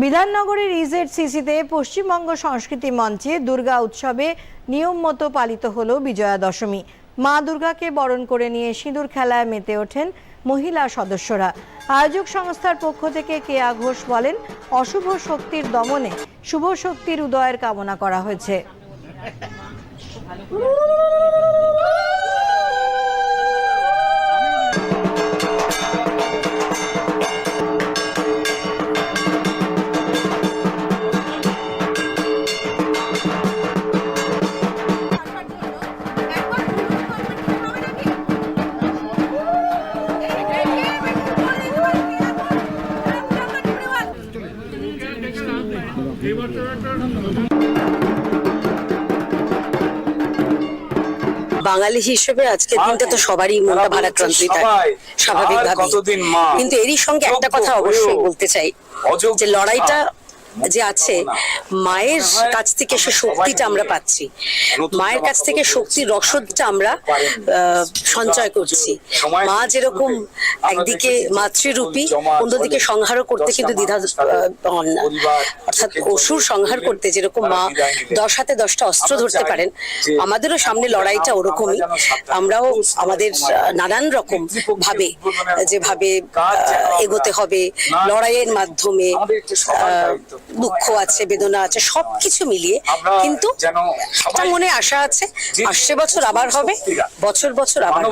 বিধাননগরের EZ সিসিতে Paschimbanga সংস্কৃতি মঞ্চে দুর্গা উৎসবে নিয়ম মতো পালিত হল বিজয়া দশমী। মা দুর্গাকে বরণ করে নিয়ে সিঁদুর খেলায় মেতে ওঠেন মহিলা সদস্যরা। আয়োজক সংস্থার পক্ষ থেকে কেয়া ঘোষ বলেন, অশুভ শক্তির দমনে শুভ শক্তির উদয়ের কামনা করা হয়েছে। বাঙালি হিসেবে আজকের দিনটা তো সবারই মনটা ভারাক্রান্তই থাকে। স্বাভাবিকভাবে কিন্তু এরই সঙ্গে একটা কথা অবশ্যই বলতে চাই যে লড়াইটা ছাড়। যে আছে, মায়ের কাছ থেকে সে শক্তিটা আমরা পাচ্ছি। মায়ের কাছ থেকে শক্তির রসদটা আমরা সঞ্চয় করছি। মা যেরকম একদিকে মাতৃরূপী, অন্যদিকে সংহারও করতে কিন্তু দ্বিধা হন না। অর্থাৎ অসুর সংহার করতে যেরকম মা দশ হাতে দশটা অস্ত্র ধরতে পারেন, আমাদেরও সামনে লড়াইটা ওরকমই। আমরাও আমাদের নানান রকম ভাবে, যেভাবে এগোতে হবে, লড়াইয়ের মাধ্যমে দুঃখ আছে বেদনা আছে সবকিছু মিলিয়ে কিন্তু একটা মনে আশা আছে আসছে বছর আবার হবে বছর বছর আবার